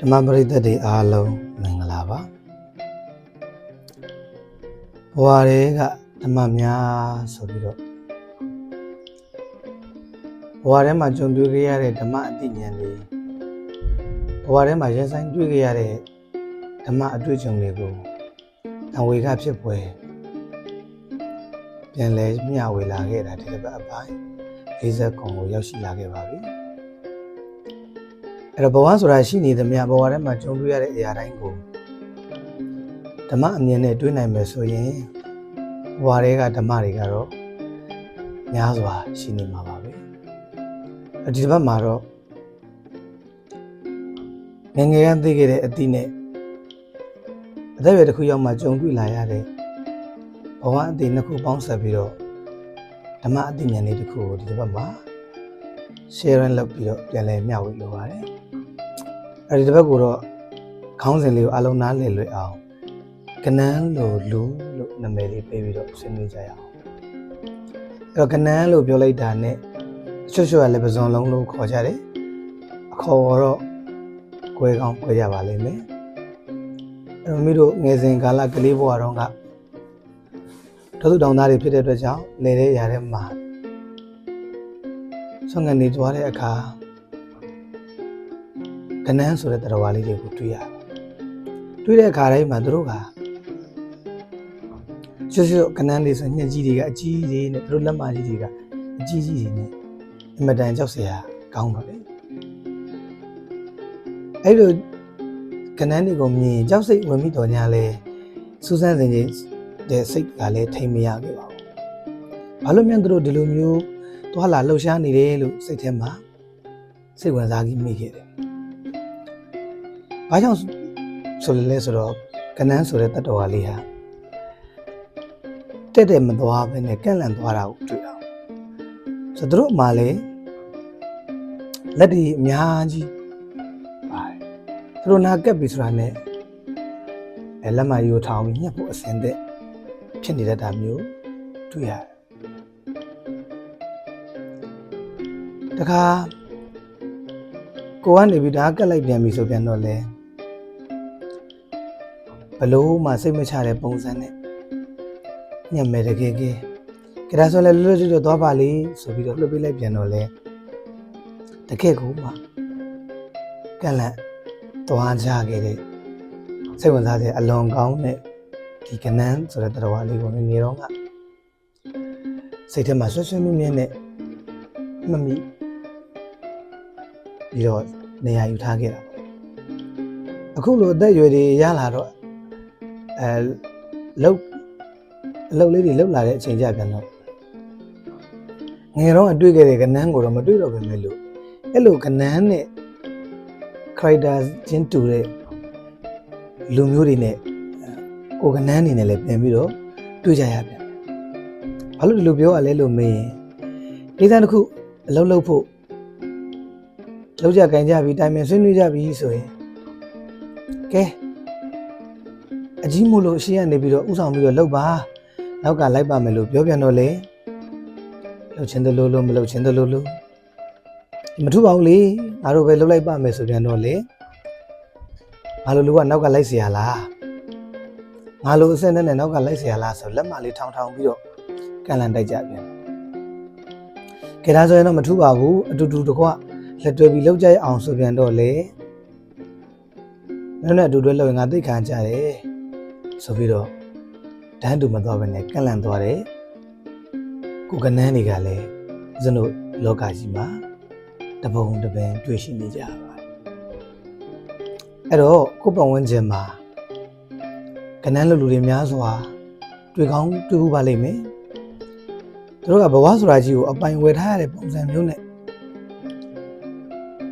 ဓမ္မပရိသတ်တွေအားလုံးမင်္ဂလာပါဘဝတွေကဓမ္မများဆိုပြီးတော့ဘဝထဲမှာကြုံတွေ့ခဲ့ရတဲ့ဓမ္မအသိဉာဏ်တွေဘဝထဲမှာရင်ဆိုင်တွေ့ခဲ့ရတဲ့ဓမ္မအတွေ့အကြုံတွေကိုအဝေကဖြစ်ပွဲပြန်လဲမျှဝေလာခဲ့တာဒီတစ်ပတ်အပိုင်း50ခုကိုရောက်ရှိလာခဲ့ပါပြီ အဲ့တော့ဘဝဆိုတာရှိနေသမျှဘဝထဲမှာကြုံတွေ့ရတဲ့အရာတိုင်းကိုဓမ္မအမြင်နဲ့တွေးနိုင်မယ်ဆိုရင်ဘဝတွေကဓမ္မတွေကတော့များစွာရှိနေမှာပါပဲအဲ့ဒီတစ်ပတ်မှာတော့ငယ်ငယ်ကသိခဲ့တဲ့အသည့်နဲ့အသက်အရွယ်တစ်ခုရောက်မှကြုံတွေ့လာရတဲ့ဘဝအသည့်နှစ်ခုပေါင်းဆက်ပြီးတော့ဓမ္မအသိဉာဏ်လေးတစ်ခုကိုဒီတစ်ပတ်မှာ share လုပ်ပြီးတော့ပြန်လည်မျှဝေလိုပါတယ်။ အဲဒီတစ်ပတ်ကိုတော့ခေါင်းစဉ်လေးကိုအလုံးနားလည်လွယ်အောင်ကနန်းလိုလူလို့နာမည်လေးပေးပြီးတော့ဆွေးနွေးကြရအောင်။အဲ့တော့ကနန်းလို့ပြောလိုက်တာနဲ့ချွတ်ချွတ်ကလည်းပဇွန်လုံးလို့ခေါ်ကြတယ်။အခေါ်တော့ကွဲကောင်းကွဲကြပါလိမ့်မယ်။အဲ့တော့မိတို့ငယ်စဉ်ကာလကလေးဘဝတုန်းကတောသူတောင်သားတွေဖြစ်တဲ့အတွက်ကြောင့်လေတဲ့ຢာထဲမှာဆွမ်းကနေကြွားတဲ့အခါ ကနန်းဆိုတဲ့တရားဝါလေးတွေကိုတွေ့ရတယ်။တွေ့တဲ့အခါတိုင်းမှာသူတို့ကရွှေရွှေကနန်းလေးဆိုညက်ကြီးတွေကအကြီးကြီးနဲ့သူတို့လက်မကြီးတွေကအကြီးကြီးတွေနဲ့အမတန်ကြောက်စရာကောင်းပါလေ။အဲ့လိုကနန်းတွေကိုမြင်ကြောက်စိတ်ဝင်မိတော်ညာလဲစူးစမ်းစင်ကြီးတဲ့စိတ်ကလည်းထိမ်မရခဲ့ပါဘူး။ဘာလို့မြန်သူတို့ဒီလိုမျိုးသွားလာလှုပ်ရှားနေတယ်လို့စိတ်ထဲမှာစိတ်ဝင်စားကြီးမိခဲ့တယ်။ ဘာကြောင့်ဆိုလဲလဲဆိုတော့ကနန်းဆိုတဲ့တတ္တဝါလေးဟာတက်တက်မသွားဘဲနဲ့ကန့်လန့်သွားတာကိုတွေ့အောင်။ဆိုတော့သူတို့မှလည်းလက်တွေအများကြီးပါတယ်။သူတို့နာကက်ပြီဆိုတာနဲ့အဲလက်မကြီးကိုထောင်ပြီးညှက်ဖို့အစင်သက်ဖြစ်နေတတ်တာမျိုးတွေ့ရတယ်တခါကိုကနေပြီးဒါကက်လိုက်ပြန်ပြီဆိုပြန်တော့လဲ ဘလို့မှစိတ်မချတဲ့ပုံစံနဲ့ညံ့မယ်တကယ်ကဲကြဒါဆိုလဲလွတ်လွတ်ကျွတ်သွားပါလေဆိုပြီးတော့လှုပ်ပေးလိုက်ပြန်တော့လဲတကယ်ကိုမှကက်လန့်သွားကြခဲ့တဲ့စိတ်ဝင်စားတဲ့အလွန်ကောင်းတဲ့ဒီကနန်းဆိုတဲ့တရားလေးကိုငငယ်တော့ကစိတ်ထဲမှာဆွဆွမြင်းမြင်းနဲ့မမိပြီးတော့နေရာယူထားခဲ့တာပေါ့အခုလိုအသက်အရွယ်တွေရလာတော့ အဲလှုပ်အလုပ်လေးတွေလှုပ်လာတဲ့အချိန်ကြပြန်တော့ငယ်တော့အတွေ့ခဲ့တဲ့ကနန်းကိုတော့မတွေ့တော့ပဲမဲ့လို့အဲ့လိုကနန်းနဲ့ character ချင်းတူတဲ့လူမျိုးတွေနဲ့ကိုကနန်းနေနဲ့လည်းပြန်ပြီးတော့တွေ့ကြရပြန်ဘာလို့ဒီလိုပြောရလဲလို့မေးရင်ဒေသတစ်ခုအလုပ်လုပ်ဖို့လောက်ကြကင်ကြပြီးတိုင်ပင်ဆွေးနွေးကြပြီးဆိုရင်ကဲ အကြီးမို့လို့ရှေ့ကနေပြီးတော့ဥဆောင်ပြီးတော့လှုပ်ပါနောက်ကလိုက်ပါမယ်လို့ပြောပြန်တော့လေလှုပ်ချင်းတလို့လို့မလှုပ်ချင်းတလို့လို့မထူပါဘူးလေငါတို့ပဲလှုပ်လိုက်ပါမယ်ဆိုပြန်တော့လေငါလိုလူကနောက်ကလိုက်เสียလားငါလိုအစင်းနဲ့နောက်ကလိုက်เสียလားဆိုလက်မလေးထောင်ထောင်ပြီးတော့ကန်လန်တိုက်ကြပြန်ကဲဒါဆိုရင်တော့မထူပါဘူးအတူတူတကွလက်တွဲပြီးလောက်ကြရအောင်ဆိုပြန်တော့လေနောက်နဲ့အတူတွဲလောက်ရင်ငါသိခံကြတယ် ဆိုပြီးတော့တန်းတူမသွားဘဲနဲ့ကန့်လန့်သွားတယ်ကိုကနန်းတွေကလည်းဇနုလောကကြီးမှာတပုံတပင်တွေ့ရှိနေကြပါတယ်အဲ့တော့ကိုပတ်ဝန်းကျင်မှာကနန်းလူလူတွေများစွာတွေ့ကောင်းတွေ့ဖို့ပါလိမ့်မယ်သူတို့ကဘဝဆိုတာကြီးကိုအပိုင်ဝယ်ထားရတဲ့ပုံစံမျိုးနဲ့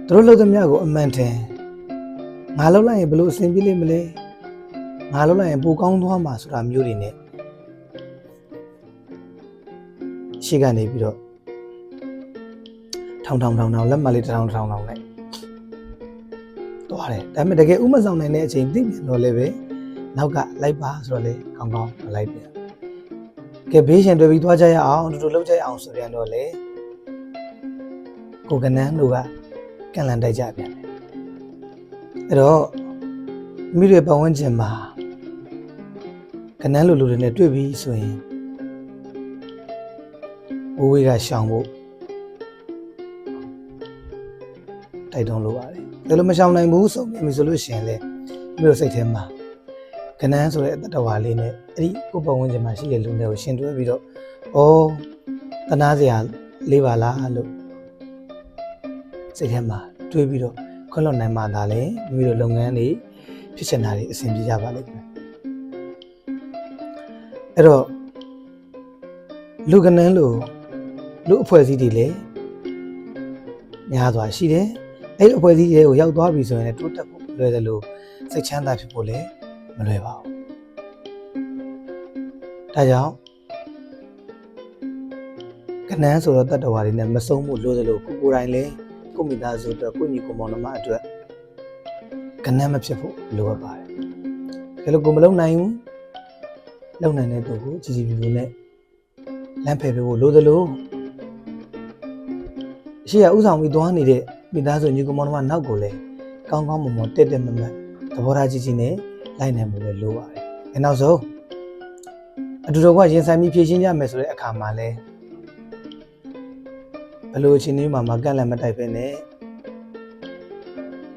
သူတို့လုပ်သမျှကိုအမှန်တန်ငါလုပ်လိုက်ရင်ဘယ်လိုအဆင်ပြေလိမ့်မလဲ ငါလုပ်လိုက်ရင်ပိုကောင်းသွားမှာဆိုတာမျိုးတွေနဲ့ရှေ့ကနေပြီးတော့ထောင်ထောင်ထောင်ထောင်လက်မလေးတစ်ထောင်တစ်ထောင်ထောင်နဲ့သွားတယ်ဒါပေမဲ့တကယ်ဥမဆောင်နိုင်တဲ့အချိန်သိပြန်တော့လည်းပဲနောက်ကလိုက်ပါဆိုတော့လေကောင်းကောင်းမလိုက်ပြန်ကဲဘေးရှင်တွေ့ပြီးသွားကြရအောင်တူတူလုပ်ကြရအောင်ဆိုပြန်တော့လေကိုကနန်းတို့ကကန့်လန့်တိုက်ကြပြန်တယ်အဲ့တော့မိတွေပတ်ဝန်းကျင်မှာ ကနန်းလူလူတွေနဲ့တွေ့ပြီဆိုရင်ဝိဝေးကရှောင်ဖို့တိုက်တွန်းလိုပါတယ်ဒါလိုမရှောင်နိုင်ဘူးဆိုပြီးဆိုလို့ရှိရင်လေမိတို့စိတ်ထဲမှာကနန်းဆိုတဲ့အတ္တဝါလေးနဲ့အဲ့ဒီကိုယ်ပတ်ဝန်းကျင်မှာရှိတဲ့လူတွေကိုရှင်တွဲပြီးတော့ဩတနာစရာလေးပါလားလို့စိတ်ထဲမှာတွေးပြီးတော့ခွင့်လွှတ်နိုင်မှသာလေမိတို့လုပ်ငန်းတွေဖြစ်ချင်တာတွေအဆင်ပြေကြပါလိမ့်မယ် အဲ့တော့လူကနန်းလို့လူအဖွဲ့အစည်းတွေလည်းများစွာရှိတယ်အဲ့ဒီအဖွဲ့အစည်းတွေကိုရောက်သွားပြီဆိုရင်လည်းတိုးတက်ဖို့လွယ်တယ်လို့စိတ်ချမ်းသာဖြစ်ဖို့လည်းမလွယ်ပါဘူးဒါကြောင့်ကနန်းဆိုတော့တတ္တဝါတွေနဲ့မဆုံးမှုလို့တယ်လို့ကိုကိုယ်တိုင်လည်းကိုမိသားစုအတွက်ကိုညီကိုမောင်နှမအတွက်ကနန်းမဖြစ်ဖို့လိုအပ်ပါတယ်ဒါလို့ကိုမလုံနိုင်ဘူး လုံနိုင်တဲ့သူကိုကြည်ကြည်ပြူပြူနဲ့လမ်းဖယ်ပေးဖို့လိုတယ်လို့ရှိရဥဆောင်ပြီးသွားနေတဲ့မိသားစုညီကိုမောင်နှမနောက်ကိုလည်းကောင်းကောင်းမွန်မွန်တက်တက်မမတ်သဘောထားကြီးကြီးနဲ့လိုက်နိုင်မှုလည်းလိုပါတယ်အဲနောက်ဆုံးအတူတူကရင်ဆိုင်ပြီးဖြည့်ရှင်းကြမယ်ဆိုတဲ့အခါမှာလည်းဘယ်လိုအချိန်လေးမှမကန့်လန့်မတိုက်ပဲနဲ့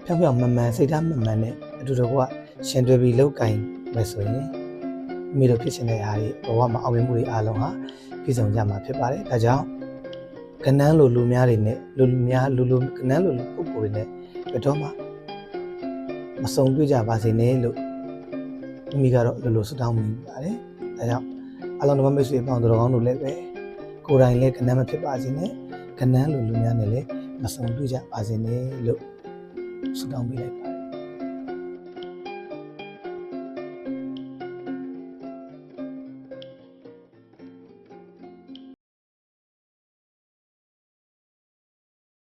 ဖြောင်ဖြောင်မှန်မှန်စိတ်ထားမှန်မှန်နဲ့အတူတူကရှင်တွဲပြီးလောက်ကင်မယ်ဆိုရင် မိတို့ဖြစ်ချင်တဲ့အားတွေဘဝမှာအောင်မြင်မှုတွေအားလုံးဟာပြည့်စုံကြမှာဖြစ်ပါတယ်ဒါကြောင့်ကနန်းလိုလူများတွေနဲ့လူလူများလူလူကနန်းလိုလူပုဂ္ဂိုလ်တွေနဲ့ဘယ်တော့မှမစုံတွေ့ကြပါစေနဲ့လို့မိမိကတော့လိုလိုဆုတောင်းမိပါတယ်ဒါကြောင့်အလုံးစုံမိတ်ဆွေပေါင်းတော်ကောင်းတို့လည်းပဲကိုယ်တိုင်လည်းကနန်းမဖြစ်ပါစေနဲ့ကနန်းလိုလူများနဲ့လည်းမစုံတွေ့ကြပါစေနဲ့လို့ဆုတောင်းပေးလိုက်ပါတယ်